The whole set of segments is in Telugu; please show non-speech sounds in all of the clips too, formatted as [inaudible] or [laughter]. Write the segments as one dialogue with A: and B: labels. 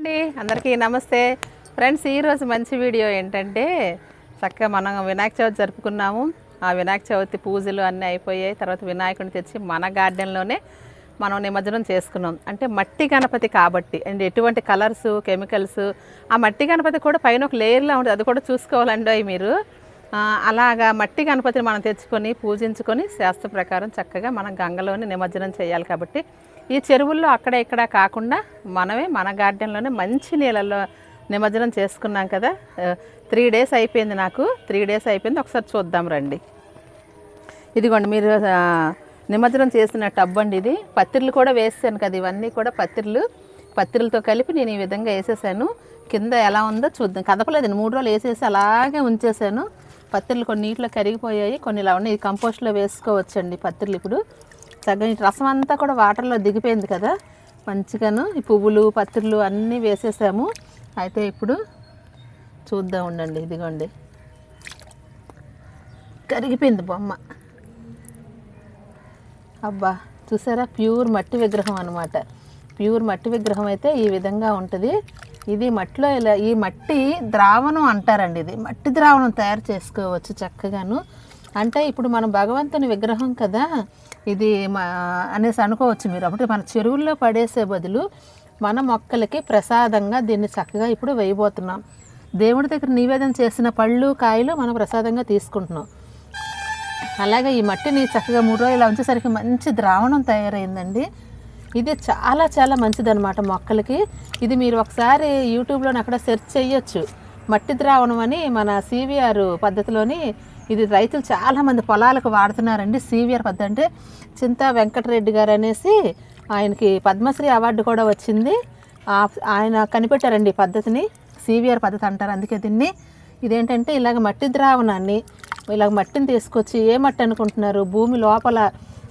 A: అండి. అందరికీ నమస్తే. ఫ్రెండ్స్ ఈరోజు మంచి వీడియో ఏంటంటే చక్కగా మనం వినాయక చవితి జరుపుకున్నాము. ఆ వినాయక చవితి పూజలు అన్నీ అయిపోయాయి. తర్వాత వినాయకుడిని తెచ్చి మన గార్డెన్లోనే మనం నిమజ్జనం చేసుకున్నాం. అంటే మట్టి గణపతి కాబట్టి. అండ్ ఎటువంటి కలర్స్ కెమికల్స్ ఆ మట్టి గణపతి కూడా పైన ఒక లేయర్లో ఉంటుంది. అది కూడా చూసుకోవాలండి మీరు. అలాగా మట్టి గణపతిని మనం తెచ్చుకొని పూజించుకొని శాస్త్ర ప్రకారం చక్కగా మనం గంగలోని నిమజ్జనం చేయాలి కాబట్టి ఈ చెరువుల్లో అక్కడ ఇక్కడ కాకుండా మనమే మన గార్డెన్లోనే మంచి నీళ్ళల్లో నిమజ్జనం చేసుకున్నాం కదా. త్రీ డేస్ అయిపోయింది నాకు. త్రీ డేస్ అయిపోయింది. ఒకసారి చూద్దాం రండి. ఇదిగోండి మీరు నిమజ్జనం చేసిన టబ్ అండి ఇది. పత్తిర్లు కూడా వేసాను కదా ఇవన్నీ కూడా పత్తిర్లు. పత్తిర్లతో కలిపి నేను ఈ విధంగా వేసేసాను. కింద ఎలా ఉందో చూద్దాం. కదపలేదు మూడు రోజులు వేసేసి అలాగే ఉంచేసాను. పత్తిర్లు కొన్ని నీటిలో కరిగిపోయాయి కొన్ని ఇలా ఉన్నాయి. కంపోస్ట్లో వేసుకోవచ్చండి పత్తిర్లు ఇప్పుడు. సగం రసం అంతా కూడా వాటర్లో దిగిపోయింది కదా. మంచిగాను ఈ పువ్వులు పత్తిర్లు అన్నీ వేసేసాము. అయితే ఇప్పుడు చూద్దాం ఉండండి ఇదిగోండి. కరిగిపోయింది బొమ్మ. అబ్బా చూసారా? ప్యూర్ మట్టి విగ్రహం అనమాట ప్యూర్ మట్టి విగ్రహం అయితే ఈ విధంగా ఉంటుంది. ఇది మట్టిలో ఇలా ఈ మట్టి ద్రావణం అంటారండి ఇది. మట్టి ద్రావణం తయారు చేసుకోవచ్చు చక్కగాను. అంటే ఇప్పుడు మనం భగవంతుని విగ్రహం కదా ఇది మా అనేసి అనుకోవచ్చు మీరు. అప్పుడు మన చెరువుల్లో పడేసే బదులు మన మొక్కలకి ప్రసాదంగా దీన్ని చక్కగా ఇప్పుడు వేయబోతున్నాం. దేవుడి దగ్గర నివేదన చేసిన పళ్ళు కాయలు మనం ప్రసాదంగా తీసుకుంటున్నాం. అలాగే ఈ మట్టిని చక్కగా మూడు రోజులు ఇలా ఉంచేసరికి మంచి ద్రావణం తయారైందండి. ఇది చాలా చాలా మంచిదన్నమాట మొక్కలకి. ఇది మీరు ఒకసారి యూట్యూబ్లో అక్కడ సెర్చ్ చేయొచ్చు. మట్టి ద్రావణం అని మన సివిఆర్ పద్ధతిలోని ఇది రైతులు చాలామంది పొలాలకు వాడుతున్నారండి సివిఆర్ పద్ధతి. అంటే చింతా వెంకటరెడ్డి గారు అనేసి ఆయనకి పద్మశ్రీ అవార్డు కూడా వచ్చింది. ఆ- ఆయన కనిపెట్టారండి ఈ పద్ధతిని. సివిఆర్ పద్ధతి అంటారు అందుకే దీన్ని. ఇదేంటంటే ఇలాగ మట్టి ద్రావణాన్ని ఇలాగ మట్టిని తీసుకొచ్చి ఏ మట్టి అనుకుంటున్నారు? భూమి లోపల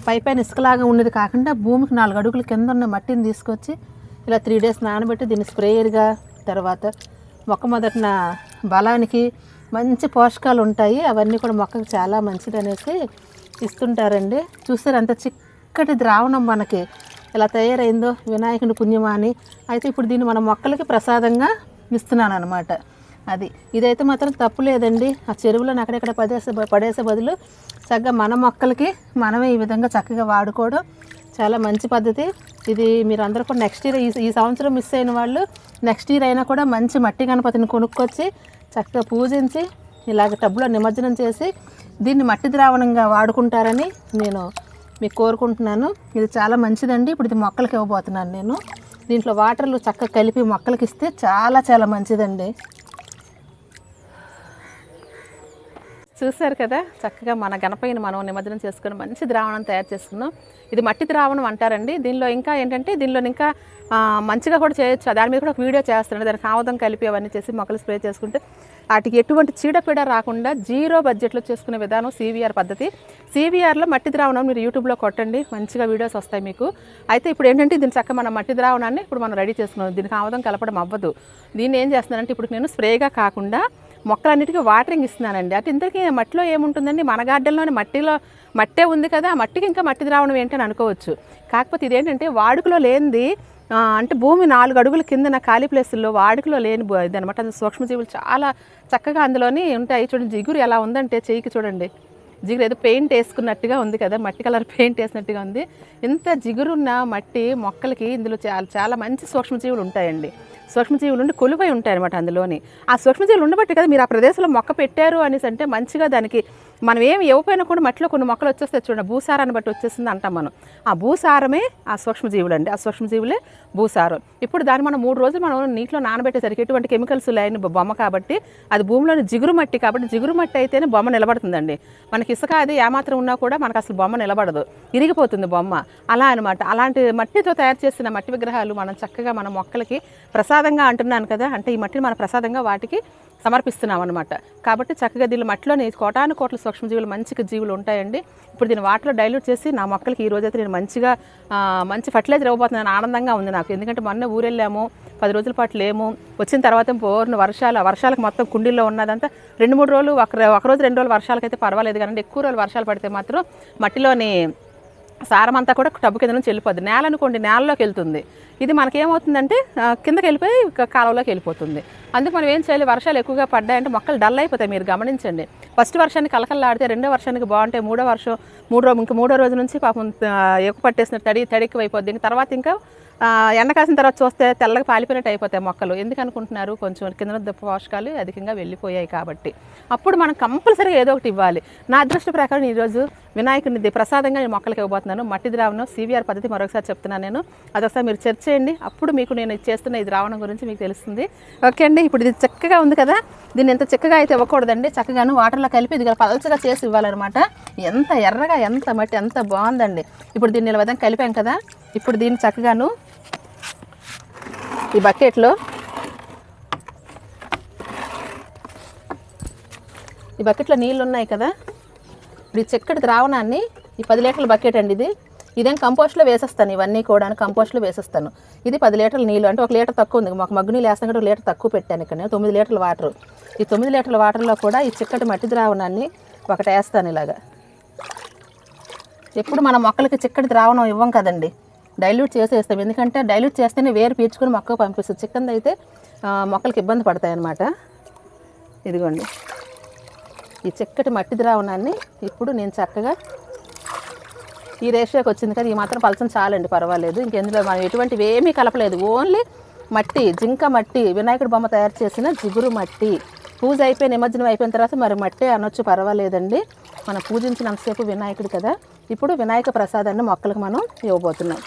A: పై పైన ఇసుకలాగా ఉన్నది కాకుండా భూమికి నాలుగు అడుగుల కింద ఉన్న మట్టిని తీసుకొచ్చి ఇలా త్రీ డేస్ నానబెట్టి దీన్ని స్ప్రేయర్గా తర్వాత మొక్క మొదటిన బలానికి మంచి పోషకాలు ఉంటాయి. అవన్నీ కూడా మొక్కకు చాలా మంచిది అనేసి ఇస్తుంటారండి. చూసారు అంత చిక్కటి ద్రావణం మనకి ఇలా తయారైందో వినాయకుని పుణ్యమా అని. అయితే ఇప్పుడు దీన్ని మన మొక్కలకి ప్రసాదంగా ఇస్తున్నాను అనమాట అది. ఇదైతే మాత్రం తప్పు లేదండి. ఆ చెరువులను అక్కడెక్కడ పడేసే పడేసే బదులు చక్కగా మన మొక్కలకి మనమే ఈ విధంగా చక్కగా వాడుకోవడం చాలా మంచి పద్ధతి. ఇది మీరు అందరూ కూడా నెక్స్ట్ ఇయర్ ఈ సంవత్సరం మిస్ అయిన వాళ్ళు నెక్స్ట్ ఇయర్ అయినా కూడా మంచి మట్టి గణపతిని కొనుక్కొచ్చి చక్కగా పూజించి ఇలాగ టబ్లో నిమజ్జనం చేసి దీన్ని మట్టి ద్రావణంగా వాడుకుంటారని నేను మీకు కోరుకుంటున్నాను. ఇది చాలా మంచిదండి. ఇప్పుడు ఇది మొక్కలకి ఇవ్వబోతున్నాను నేను. దీంట్లో వాటర్లు చక్కగా కలిపి మొక్కలకి ఇస్తే చాలా చాలా మంచిదండి. చూశారు కదా? చక్కగా మన గణపైన మనం నిమజ్జనం చేసుకుని మంచి ద్రావణం తయారు చేసుకున్నాం ఇది మట్టి ద్రావణం అంటారండి. దీనిలో ఇంకా ఏంటంటే దీనిలో ఇంకా మంచిగా కూడా చేయొచ్చు. దాని మీద కూడా ఒక వీడియో చేస్తున్నాను దానికి ఆముదం కలిపి అవన్నీ చేసి మొక్కలు స్ప్రే చేసుకుంటే వాటికి ఎటువంటి చీడపీడ రాకుండా జీరో బడ్జెట్లో చేసుకునే విధానం సీవీఆర్ పద్ధతి. సీవీఆర్లో మట్టి ద్రావణం మీరు యూట్యూబ్లో కొట్టండి. మంచిగా వీడియోస్ వస్తాయి మీకు. అయితే ఇప్పుడు ఏంటంటే దీని చక్క మన మట్టి ద్రావణాన్ని ఇప్పుడు మనం రెడీ చేసుకున్నాం. దీనికి ఆముదం కలపడం అవ్వదు. దీన్ని ఏం చేస్తున్నానంటే ఇప్పుడు నేను స్ప్రేగా కాకుండా మొక్కలన్నిటికీ వాటరింగ్ ఇస్తున్నానండి. అటు ఇంతకీ మట్టిలో ఏముంటుందండి? మన గార్డెన్లోని మట్టిలో మట్టే ఉంది కదా ఆ మట్టికి ఇంకా మట్టి ద్రావణం ఏంటని అనుకోవచ్చు. కాకపోతే ఇదేంటంటే వాడుకలో లేనిది అంటే భూమి నాలుగు అడుగుల కిందన ఖాళీ ప్లేసుల్లో వాడుకలో లేని భూ- ఇది అనమాట అది సూక్ష్మజీవులు చాలా చక్కగా అందులోని ఉంటాయి. చూడండి జిగురు ఎలా ఉందంటే చెయ్యికి చూడండి. జిగురు ఏదో పెయింట్ వేసుకున్నట్టుగా ఉంది కదా మట్టి కలర్ పెయింట్ వేసినట్టుగా ఉంది. ఇంత జిగురున్న మట్టి మొక్కలకి ఇందులో చాలా చాలా మంచి సూక్ష్మజీవులు ఉంటాయండి. సూక్ష్మజీవులు ఉండి కొలువై ఉంటాయి అనమాట అందులోని. ఆ సూక్ష్మజీవులు ఉండబట్టి కదా మీరు ఆ ప్రదేశంలో మొక్క పెట్టారు అనేసి అంటే మంచిగా దానికి మనం ఏమి ఇవ్వకపోయినా కూడా మట్టిలో కొన్ని మొక్కలు వచ్చేస్తాయి చూడండి. భూసారాన్ని బట్టి వచ్చేసింది అంటాం మనం. ఆ భూసారమే ఆ సూక్ష్మజీవులు అండి ఆ సూక్ష్మజీవులే భూసారం. ఇప్పుడు దాన్ని మనం మూడు రోజులు మనం నీటిలో నానబెట్టేసరికి ఎటువంటి కెమికల్స్ లేని బొమ్మ కాబట్టి అది భూమిలోని జిగురు మట్టి కాబట్టి జిగురు మట్టి అయితేనే బొమ్మ నిలబడుతుందండి. మనకి ఇసుక అది ఏమాత్రం ఉన్నా కూడా మనకు అసలు బొమ్మ నిలబడదు. ఇరిగిపోతుంది బొమ్మ. అలా అనమాట అలాంటి మట్టితో తయారు చేసిన మట్టి విగ్రహాలు మనం చక్కగా మన మొక్కలకి ప్రసాదంగా అంటున్నాను కదా. అంటే ఈ మట్టిని మన ప్రసాదంగా వాటికి సమర్పిస్తున్నాం అనమాట కాబట్టి చక్కగా దీని మట్టిలోని కోటాను కోట్ల సూక్ష్మజీవులు మంచిగా జీవులు ఉంటాయండి. ఇప్పుడు దీన్ని వాటిలో డైల్యూట్ చేసి నా మొక్కలకి ఈ రోజైతే నేను మంచిగా మంచి ఫర్టిలైజర్ ఇవ్వబోతున్నాను. ఆనందంగా ఉంది నాకు. ఎందుకంటే మొన్న ఊరెళ్ళాము పది రోజుల పాటు లేము. వచ్చిన తర్వాత పోర్ను వర్షాలు వర్షాలకు మొత్తం కుండీల్లో ఉన్నదంతా రెండు మూడు రోజులు ఒక ఒక రోజు రెండు రోజులు వర్షాలకైతే పర్వాలేదు. కానీ ఎక్కువ రోజులు వర్షాలు పడితే మాత్రం మట్టిలోని
B: సారం అంతా కూడా టబ్బు కింద నుంచి వెళ్ళిపోద్ది. నేల అనుకోండి నేలలోకి వెళ్తుంది. ఇది మనకేమవుతుందంటే కిందకి వెళ్ళిపోయి కాలువలోకి వెళ్ళిపోతుంది. అందుకు మనం ఏం చేయాలి? వర్షాలు ఎక్కువగా పడ్డాయంటే మొక్కలు డల్ అయిపోతాయి. మీరు గమనించండి. ఫస్ట్ వర్షానికి కలకల్లాడితే రెండో వర్షానికి బాగుంటాయి మూడో వర్షం మూడో ఇంకా మూడో రోజు నుంచి పాపం ఎక్కువ పట్టేసిన తడి తడికి అయిపోద్ది ఇంకా తర్వాత ఇంకా ఎండ కాసిన తర్వాత చూస్తే తెల్లగా పాలిపోయినట్టు అయిపోతాయి మొక్కలు. ఎందుకు అనుకుంటున్నారు? కొంచెం కింద పోషకాలు అధికంగా వెళ్ళిపోయాయి కాబట్టి. అప్పుడు మనం కంపల్సరీగా ఏదో ఒకటి ఇవ్వాలి. నా అదృష్ట ప్రకారం ఈరోజు వినాయకుడిని ప్రసాదంగా నేను మొక్కలకి ఇవ్వబోతున్నాను. మట్టి ద్రావణం సివిఆర్ పద్ధతి మరొకసారి చెప్తున్నాను నేను. అదొకసారి మీరు చర్చ చేయండి. అప్పుడు మీకు నేను ఇది చేస్తున్న ఈ ద్రావణం గురించి మీకు తెలుస్తుంది. ఓకే అండి ఇప్పుడు ఇది చక్కగా ఉంది కదా? దీన్ని ఎంత చక్కగా అయితే ఇవ్వకూడదండి? చక్కగాను వాటర్లో కలిపి ఇది పలచగా చేసి ఇవ్వాలన్నమాట. ఎంత ఎర్రగా ఎంత మట్టి ఎంత బాగుందండి. ఇప్పుడు దీన్ని ఇలా విధంగా కలిపాం కదా? ఇప్పుడు దీన్ని చక్కగాను ఈ బకెట్లో ఈ బకెట్లో నీళ్ళు ఉన్నాయి కదా? ఇప్పుడు ఈ చెక్కటి ద్రావణాన్ని ఈ పది లీటర్ల బకెట్ అండి ఇది. ఇదేం కంపోస్ట్లో వేసేస్తాను ఇవన్నీ కూడా కంపోస్ట్లో వేసేస్తాను. ఇది పది లీటర్ల నీళ్ళు అంటే ఒక లీటర్ తక్కువ ఉంది. మాకు మగ్గు నీళ్ళు వేస్తాం కూడా ఒక లీటర్ తక్కువ పెట్టాను ఇక్కడ నేను. తొమ్మిది లీటర్ల వాటర్. ఈ తొమ్మిది లీటర్ల వాటర్లో కూడా ఈ చిక్కటి మట్టి ద్రావణాన్ని ఒకటి వేస్తాను ఇలాగా. ఎప్పుడు మన మొక్కలకి చిక్కటి ద్రావణం ఇవ్వం కదండి. డైల్యూట్ చేసేస్తాం. ఎందుకంటే డైల్యూట్ చేస్తేనే వేరు పీల్చుకుని మొక్కకు పంపిస్తుంది. చిక్కది అయితే మొక్కలకి ఇబ్బంది పడతాయి అన్నమాట ఇదిగోండి. ఈ చిక్కటి మట్టి ద్రావణాన్ని ఇప్పుడు నేను చక్కగా ఈ రేషియోకి వచ్చింది కదా ఈ మాత్రం పలచం చాలండి పర్వాలేదు. ఇంకెందులో మనం ఎటువంటివి ఏమీ కలపలేదు. ఓన్లీ మట్టి జింక మట్టి వినాయకుడి బొమ్మ తయారు చేసిన జిగురు మట్టి. పూజ అయిపోయి నిమజ్జనం అయిపోయిన తర్వాత మరి మట్టి అనొచ్చు పర్వాలేదండి. మనం పూజించినంతసేపు వినాయకుడు కదా. ఇప్పుడు వినాయక ప్రసాదాన్ని మొక్కలకు మనం ఇవ్వబోతున్నాం.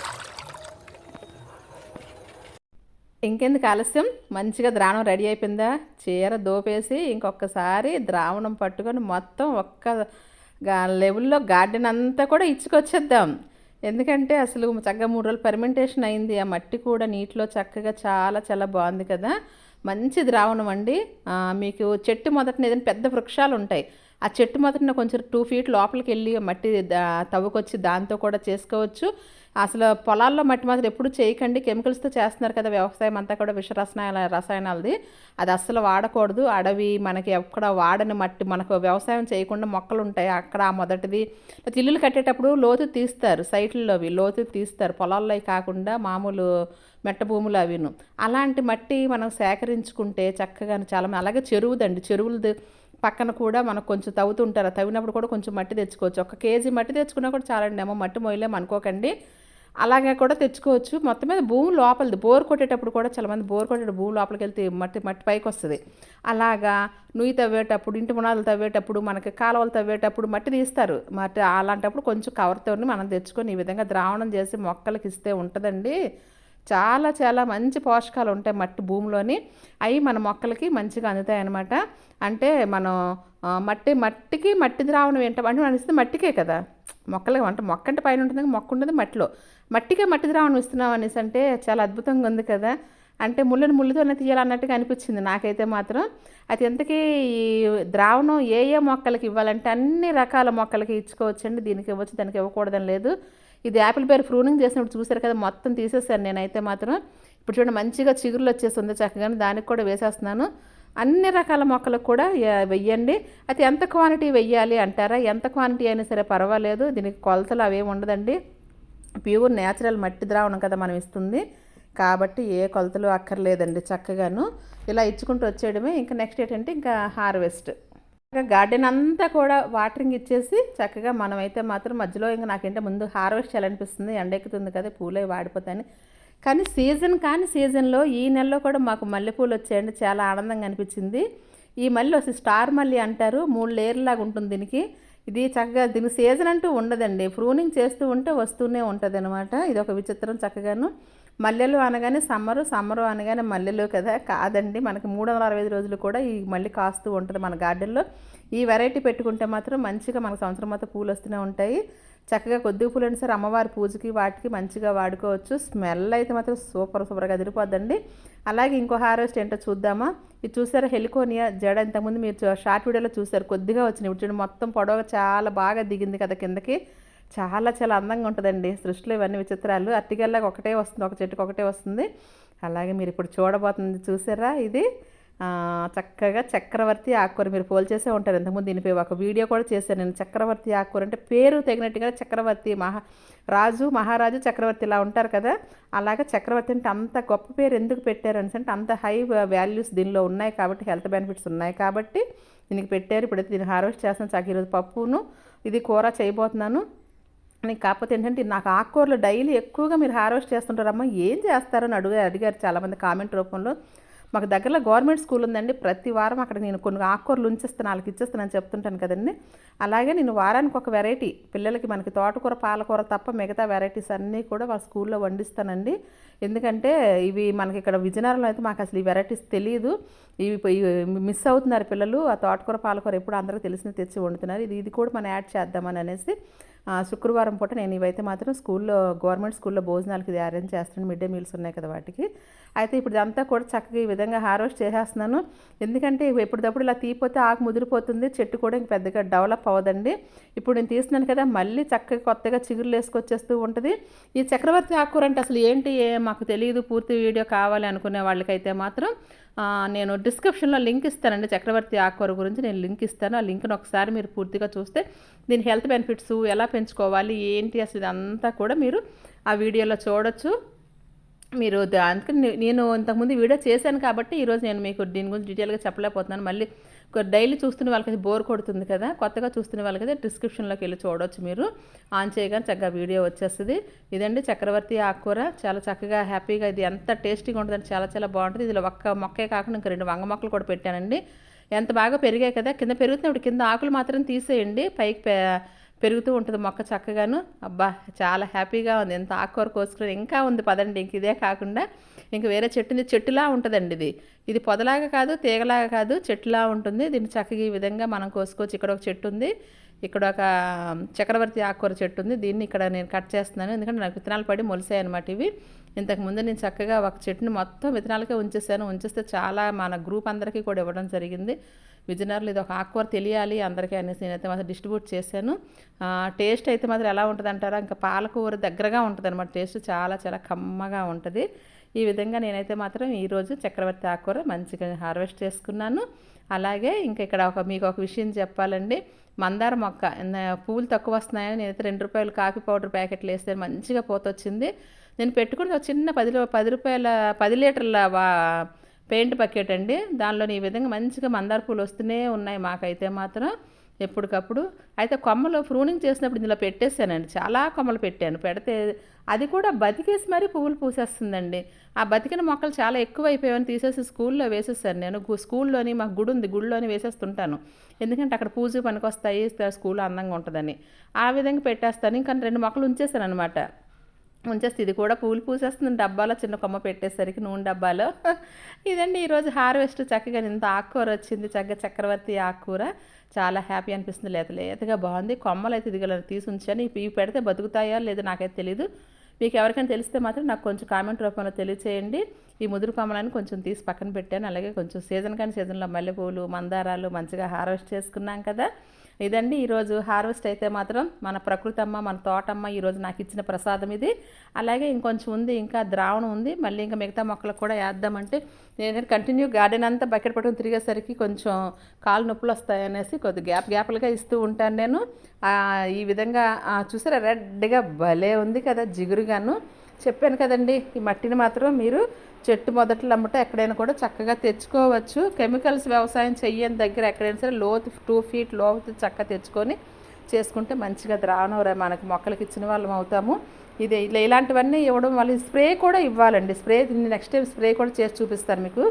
B: ఇంకెందుకు ఆలస్యం? మంచిగా ద్రావణం రెడీ అయిపోయిందా? చీర దోపేసి ఇంకొకసారి ద్రావణం పట్టుకొని మొత్తం ఒక్క లెవెల్లో గార్డెన్ అంతా కూడా ఇచ్చుకొచ్చేద్దాం. ఎందుకంటే అసలు చక్కగా మూడు రోజులు పర్మెంటేషన్ అయింది. ఆ మట్టి కూడా నీటిలో చక్కగా చాలా చాలా బాగుంది కదా. మంచి ద్రావణం అండి. మీకు చెట్టు మొదటన ఏదైనా పెద్ద వృక్షాలు ఉంటాయి. ఆ చెట్టు మాత్రం కొంచెం టూ ఫీట్ లోపలికి వెళ్ళి మట్టి దా- తవ్వుకొచ్చి దాంతో కూడా చేసుకోవచ్చు. అసలు పొలాల్లో మట్టి మాత్రం ఎప్పుడు చేయకండి. కెమికల్స్తో చేస్తున్నారు కదా వ్యవసాయం అంతా కూడా విష రసాయన రసాయనాలది. అది అస్సలు వాడకూడదు. అడవి మనకి ఎక్కడ వాడని మట్టి మనకు వ్యవసాయం చేయకుండా మొక్కలు ఉంటాయి. అక్కడ మొదటిది. ఇల్లులు కట్టేటప్పుడు లోతు తీస్తారు. సైట్లలో అవి లోతు తీస్తారు. పొలాల్లో కాకుండా మామూలు మెట్ట భూములు అవిను. అలాంటి మట్టి మనం సేకరించుకుంటే చక్కగా చాలా అలాగే చెరువుదండి. చెరువులది పక్కన కూడా మనకు కొంచెం తవ్వుతుంటారు. తవ్వినప్పుడు కూడా కొంచెం మట్టి తెచ్చుకోవచ్చు. ఒక కేజీ మట్టి తెచ్చుకున్నా కూడా చాలండి ఏమో మట్టి మొయ్యలేము అనుకోకండి. అలాగే కూడా తెచ్చుకోవచ్చు. మొత్తం మీద భూమి లోపలిది. బోర్ కొట్టేటప్పుడు కూడా చాలా మంది బోర్ కొట్టేటప్పుడు భూమి లోపలికి వెళ్తే మట్టి మట్టి పైకి వస్తుంది. అలాగా నుయ్యి తవ్వేటప్పుడు ఇంటి మునాలు తవ్వేటప్పుడు మనకి కాలువలు తవ్వేటప్పుడు మట్టి తీస్తారు. మట్టి అలాంటప్పుడు కొంచెం కవర్తో మనం తెచ్చుకొని ఈ విధంగా ద్రావణం చేసి మొక్కలకి ఇస్తే ఉంటుందండి. చాలా చాలా మంచి పోషకాలు ఉంటాయి మట్టి భూమిలోని. అవి మన మొక్కలకి మంచిగా అందుతాయి అన్నమాట అంటే మనం మట్టి మట్టికి మట్టి ద్రావణం ఏంటో అంటే మనం ఇస్తుంది మట్టికే కదా. మొక్కలకి అంటే మొక్క అంటే పైన ఉంటుంది మొక్క ఉంటుంది మట్టిలో. మట్టికే మట్టి ద్రావణం ఇస్తున్నాం అనేసి అంటే చాలా అద్భుతంగా ఉంది కదా. అంటే ముళ్ళని ముళ్ళతోనే తీయాలన్నట్టుగా అనిపించింది నాకైతే మాత్రం. అది ఎంతకీ ఈ ద్రావణం ఏ ఏ మొక్కలకి ఇవ్వాలంటే అన్ని రకాల మొక్కలకి ఇచ్చుకోవచ్చండి. దీనికి ఇవ్వచ్చు దానికి ఇవ్వకూడదని లేదు. ఇది యాపిల్ పేరు ఫ్రూనింగ్ చేసినప్పుడు చూసారు కదా మొత్తం తీసేసాను నేనైతే మాత్రం ఇప్పుడు చూడండి మంచిగా చిగురులు వచ్చేస్తుంది చక్కగా దానికి కూడా వేసేస్తున్నాను. అన్ని రకాల మొక్కలకు కూడా వెయ్యండి. అయితే ఎంత క్వాంటిటీ వెయ్యాలి అంటారా? ఎంత క్వాంటిటీ అయినా సరే పర్వాలేదు. దీనికి కొలతలు అవేమి ఉండదండి. ప్యూర్ నేచురల్ మట్టి ద్రావణం కదా మనం ఇస్తుంది. కాబట్టి ఏ కొలతలు అక్కర్లేదండి చక్కగాను. ఇలా ఇచ్చుకుంటూ వచ్చేయడమే. ఇంకా నెక్స్ట్ ఏంటంటే ఇంకా హార్వెస్ట్. గార్డెన్ అంతా కూడా వాటరింగ్ ఇచ్చేసి చక్కగా మనమైతే మాత్రం మధ్యలో ఇంకా నాకేంటే ముందు హార్వెస్ట్ చేయాలనిపిస్తుంది ఎండెక్కుతుంది కదా పూలే వాడిపోతాయని. కానీ సీజన్ కానీ సీజన్లో ఈ నెలలో కూడా మాకు మల్లెపూలు వచ్చాయండి చాలా ఆనందంగా అనిపించింది. ఈ మల్లె వచ్చి స్టార్ మల్లి అంటారు మూడు లేయర్లాగా ఉంటుంది దీనికి. ఇది చక్కగా దీనికి సీజన్ అంటూ ఉండదండి ప్రూనింగ్ చేస్తూ ఉంటే వస్తూనే ఉంటుంది అనమాట ఇది ఒక విచిత్రం చక్కగాను. మల్లెలు అనగానే సమ్మరు సమ్మరు అనగానే మల్లెలు కదా. కాదండి మనకి మూడు వందల అరవై ఐదు రోజులు కూడా ఈ మళ్ళీ కాస్తూ ఉంటుంది మన గార్డెన్లో. ఈ వెరైటీ పెట్టుకుంటే మాత్రం మంచిగా మనకు సంవత్సరం మొత్తం పూలు వస్తూనే ఉంటాయి. చక్కగా కొద్ది పూలు అయినా సరే అమ్మవారి పూజకి వాటికి మంచిగా వాడుకోవచ్చు. స్మెల్ అయితే మాత్రం సూపర్ సూపర్గా అదిరిపోద్దండి అలాగే ఇంకో హార్వెస్ట్ ఏంటో చూద్దామా. ఇది చూసారా హెలికోనియా? జడ ఇంతకుముందు మీరు షార్ట్ వీడియోలో చూసారు. కొద్దిగా వచ్చినాయి. ఇప్పుడు చూడండి మొత్తం పొడవ చాలా బాగా దిగింది కదా కిందకి. చాలా చాలా అందంగా ఉంటుందండి. సృష్టిలో ఇవన్నీ విచిత్రాలు. అట్టిగల్లాగా ఒకటే వస్తుంది ఒక చెట్టుకు ఒకటే వస్తుంది. అలాగే మీరు ఇప్పుడు చూడబోతుంది చూసారా ఇది? చక్కగా చక్రవర్తి ఆకుకూర మీరు పోల్చేసే ఉంటారు. ఇంతకుముందు దీనిపై ఒక వీడియో కూడా చేశాను నేను. చక్రవర్తి ఆకుకూర అంటే పేరు తగినట్టుగా చక్రవర్తి మహా రాజు మహారాజు చక్రవర్తి ఇలా ఉంటారు కదా. అలాగే చక్రవర్తి అంటే అంత గొప్ప పేరు ఎందుకు పెట్టారు అని అంటే అంత హై వాల్యూస్ దీనిలో ఉన్నాయి కాబట్టి హెల్త్ బెనిఫిట్స్ ఉన్నాయి కాబట్టి దీనికి పెట్టారు. ఇప్పుడైతే దీన్ని హార్వెస్ట్ చేస్తాను. చక్క ఈరోజు పప్పును ఇది కూర చేయబోతున్నాను. నీకు కాకపోతే ఏంటంటే నాకు ఆకుకూరలు డైలీ ఎక్కువగా మీరు హార్వెస్ట్ చేస్తుంటారమ్మా ఏం చేస్తారని అడిగారు అడిగారు చాలామంది కామెంట్ రూపంలో. మాకు దగ్గరలో గవర్నమెంట్ స్కూల్ ఉందండి ప్రతి వారం అక్కడ నేను కొన్ని ఆకుకూరలు ఉంచేస్తాను వాళ్ళకి ఇచ్చేస్తానని చెప్తుంటాను కదండి. అలాగే నేను వారానికి ఒక వెరైటీ పిల్లలకి మనకి తోటకూర పాలకూర తప్ప మిగతా వెరైటీస్ అన్నీ కూడా వాళ్ళ స్కూల్లో వండిస్తానండి. ఎందుకంటే ఇవి మనకి ఇక్కడ విజయనగరంలో అయితే మాకు అసలు ఈ వెరైటీస్ తెలియదు ఇవి మిస్ అవుతున్నారు పిల్లలు. ఆ తోటకూర పాలకూర ఎప్పుడు అందరికీ తెలిసిన తెచ్చి వండుతున్నారు. ఇది ఇది కూడా మనం యాడ్ చేద్దామని అనేసి శుక్రవారం పూట నేను ఇవైతే మాత్రం స్కూల్లో గవర్నమెంట్ స్కూల్లో భోజనాలకి ఇది అరేంజ్ చేస్తున్నాను. మిడ్ డే మీల్స్ ఉన్నాయి కదా వాటికి. అయితే ఇప్పుడు ఇదంతా కూడా చక్కగా ఈ విధంగా హార్వెస్ట్ చేసేస్తున్నాను. ఎందుకంటే ఎప్పటికప్పుడు ఇలా తీపోతే ఆకు ముదిరిపోతుంది. చెట్టు కూడా ఇంక పెద్దగా డెవలప్ అవ్వదండి. ఇప్పుడు నేను తీస్తున్నాను కదా మళ్ళీ చక్కగా కొత్తగా చిగురులు వేసుకొచ్చేస్తూ ఉంటుంది. ఈ చక్రవర్తి ఆకుకూర అంటే అసలు ఏంటి? ఏ మాకు తెలియదు పూర్తి వీడియో కావాలి అనుకునే వాళ్ళకైతే మాత్రం నేను డిస్క్రిప్షన్లో లింక్ ఇస్తానండి చక్రవర్తి ఆకుకూర గురించి నేను లింక్ ఇస్తాను. ఆ లింక్ను ఒకసారి మీరు పూర్తిగా చూస్తే దీని హెల్త్ బెనిఫిట్స్ ఎలా పెంచుకోవాలి ఏంటి అసలు ఇదంతా కూడా మీరు ఆ వీడియోలో చూడొచ్చు. మీరు అందుకని నేను ఇంతకుముందు వీడియో చేశాను కాబట్టి ఈరోజు నేను మీకు దీని గురించి డీటెయిల్గా చెప్పలేకపోతున్నాను. మళ్ళీ డైలీ చూస్తున్న వాళ్ళకి బోర్ కొడుతుంది కదా కొత్తగా చూస్తున్న వాళ్ళకైతే డిస్క్రిప్షన్లోకి వెళ్ళి చూడవచ్చు మీరు. ఆన్ చేయగానే చక్కగా వీడియో వచ్చేస్తుంది. ఇదండి చక్రవర్తి ఆకుకూర చాలా చక్కగా హ్యాపీగా ఇది ఎంత టేస్టీగా ఉంటుందంటే చాలా చాలా బాగుంటుంది. ఇందులో ఒక్క మొక్కే కాకుండా ఇంకా రెండు వంగ మొక్కలు కూడా పెట్టానండి. ఎంత బాగా పెరిగాయి కదా కింద పెరుగుతున్నప్పుడు కింద ఆకులు మాత్రం తీసేయండి. పైకి పెరుగుతూ ఉంటుంది మొక్క చక్కగాను. అబ్బా చాలా హ్యాపీగా ఉంది. ఎంత ఆకుకూర కోసుకుని ఇంకా ఉంది పదండి. ఇంక ఇదే కాకుండా ఇంక వేరే చెట్టుంది చెట్టులా ఉంటుందండి ఇది. ఇది పొదలాగా కాదు తీగలాగా కాదు చెట్టులా ఉంటుంది. దీన్ని చక్కగా ఈ విధంగా మనం కోసుకోవచ్చు. ఇక్కడ ఒక చెట్టు ఉంది. ఇక్కడ ఒక చక్రవర్తి ఆకుకూర చెట్టు ఉంది. దీన్ని ఇక్కడ నేను కట్ చేస్తున్నాను. ఎందుకంటే నాకు విత్తనాలు పడి మొలిసాయి అనమాట ఇవి. ఇంతకు ముందు నేను చక్కగా ఒక చెట్టుని మొత్తం విత్తనాలకే ఉంచేసాను. ఉంచేస్తే చాలా మన గ్రూప్ అందరికీ కూడా ఇవ్వడం జరిగింది. విజయనగరంలో ఇది ఒక ఆకుకూర తెలియాలి అందరికీ అనేసి నేనైతే మాత్రం డిస్ట్రిబ్యూట్ చేశాను. టేస్ట్ అయితే మాత్రం ఎలా ఉంటుంది అంటారా ఇంకా పాలకూర దగ్గరగా ఉంటుంది అనమాట టేస్ట్ చాలా చాలా కమ్మగా ఉంటుంది. ఈ విధంగా నేనైతే మాత్రం ఈరోజు చక్రవర్తి ఆకుకూర మంచిగా హార్వెస్ట్ చేసుకున్నాను. అలాగే ఇంకా ఇక్కడ ఒక మీకు ఒక విషయం చెప్పాలండి. మందార మొక్క పువ్వులు తక్కువ వస్తున్నాయని నేనైతే రెండు రూపాయలు కాఫీ పౌడర్ ప్యాకెట్లు వేస్తే మంచిగా పోతొచ్చింది. నేను పెట్టుకున్నది ఒక చిన్న పది పది రూపాయల పది లీటర్ల వా పెయింట్ బకెట్ అండి. దానిలో ఈ విధంగా మంచిగా మందార పూలు వస్తూనే ఉన్నాయి మాకైతే మాత్రం ఎప్పటికప్పుడు. అయితే కొమ్మలు ప్రూనింగ్ చేసినప్పుడు ఇందులో పెట్టేశానండి. చాలా కొమ్మలు పెట్టాను. పెడితే అది కూడా బతికేసి మరీ పువ్వులు పూసేస్తుందండి. ఆ బతికిన మొక్కలు చాలా ఎక్కువ అయిపోయాయని తీసేసి స్కూల్లో వేసేసాను నేను. స్కూల్లోని మాకు గుడి ఉంది. గుడిలోని వేసేస్తుంటాను. ఎందుకంటే అక్కడ పూజ పనికి వస్తాయి స్కూల్ అందంగా ఉంటుందని. ఆ విధంగా పెట్టేస్తాను. ఇంకా రెండు మొక్కలు ఉంచేసాను అనమాట ఉంచేస్తే ఇది కూడా పూలు పూసేస్తుంది. డబ్బాలో చిన్న కొమ్మ పెట్టేసరికి నూనె డబ్బాలో. [laughs] ఇదండి ఈరోజు హార్వెస్ట్ చక్కగా ఇంత ఆకుకూర వచ్చింది. చక్కగా చక్రవర్తి ఆకుకూర. చాలా హ్యాపీ అనిపిస్తుంది. లేత లేతగా బాగుంది. కొమ్మలు అయితే ఇదిగల తీసి ఉంచాను. ఇవి పెడితే బతుకుతాయో లేదో నాకైతే తెలియదు మీకు ఎవరికైనా తెలిస్తే మాత్రం నాకు కొంచెం కామెంట్ రూపంలో తెలియచేయండి. ఈ ముదురు కొమ్మలని కొంచెం తీసి పక్కన పెట్టాను. అలాగే కొంచెం సీజన్ కానీ సీజన్లో మల్లెపూలు మందారాలు మంచిగా హార్వెస్ట్ చేసుకున్నాం కదా. ఇదండి ఈరోజు హార్వెస్ట్ అయితే మాత్రం మన ప్రకృతమ్మ మన తోటమ్మ ఈరోజు నాకు ఇచ్చిన ప్రసాదం ఇది. అలాగే ఇంకొంచెం ఉంది ఇంకా ద్రావణం ఉంది. మళ్ళీ ఇంకా మిగతా మొక్కలకు కూడా వేద్దామంటే నేను కంటిన్యూ గార్డెన్ అంతా బకెట్ పట్టుకుని తిరిగేసరికి కొంచెం కాలు నొప్పులు వస్తాయి అనేసి కొద్ది గ్యాప్ గ్యాప్లుగా ఇస్తూ ఉంటాను నేను. ఈ విధంగా చూసారా రెడ్గా భలే ఉంది కదా జిగురుగా గాను చెప్పాను కదండి ఈ మట్టిని మాత్రం మీరు చెట్టు మొదట్లో అమ్మట ఎక్కడైనా కూడా చక్కగా తెచ్చుకోవచ్చు. కెమికల్స్ వ్యవసాయం చెయ్యని దగ్గర ఎక్కడైనా సరే లోతు టూ ఫీట్ లోతు చక్క తెచ్చుకొని చేసుకుంటే మంచిగా ద్రావణం మనకి మొక్కలకి ఇచ్చిన వాళ్ళం అవుతాము. ఇది ఇలా ఇలాంటివన్నీ ఇవ్వడం వల్ల స్ప్రే కూడా ఇవ్వాలండి. స్ప్రే నెక్స్ట్ టైం స్ప్రే కూడా చేసి చూపిస్తాను మీకు.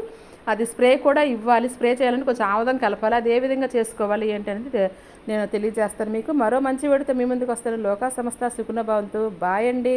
B: అది స్ప్రే కూడా ఇవ్వాలి. స్ప్రే చేయాలంటే కొంచెం ఆముదం కలపాలి. అది ఏ విధంగా చేసుకోవాలి ఏంటి అనేది నేను తెలియజేస్తాను మీకు. మరో మంచి వీడితో మీ ముందుకు వస్తాను. లోకా సంస్థ సుకుణ భవంతు. బాయ్ అండి.